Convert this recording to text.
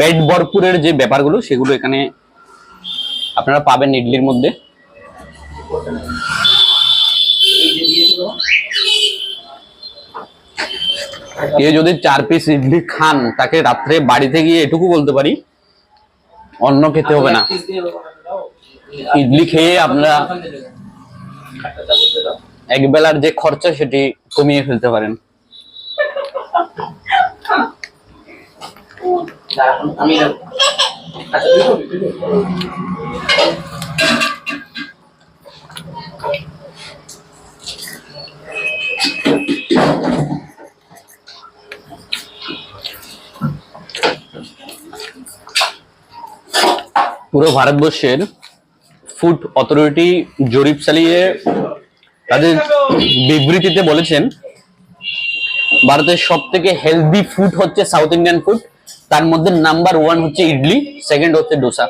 পেট ভরপুরের যে ব্যাপারগুলো, সেগুলো এখানে আপনারা পাবেন ইডলির মধ্যে। কেউ যদি চার পিস ইডলি খান, তাকে রাত্রে বাড়িতে গিয়ে এটুকু বলতে পারি অন্য খেতে হবে না। ইডলি খেয়ে আপনারা এক বেলার যে খরচা, সেটি কমিয়ে ফেলতে পারেন। আমি আচ্ছা। পুরো ভারতবর্ষের ফুড অথরিটি জরিপ চালিয়ে তাদের বিবৃতিতে বলেছেন, ভারতের সব থেকে হেলদি ফুড হচ্ছে সাউথ ইন্ডিয়ান ফুড তার মধ্যে নাম্বার ওয়ান হচ্ছে ইডলি সেকেন্ড হচ্ছে ডোসা।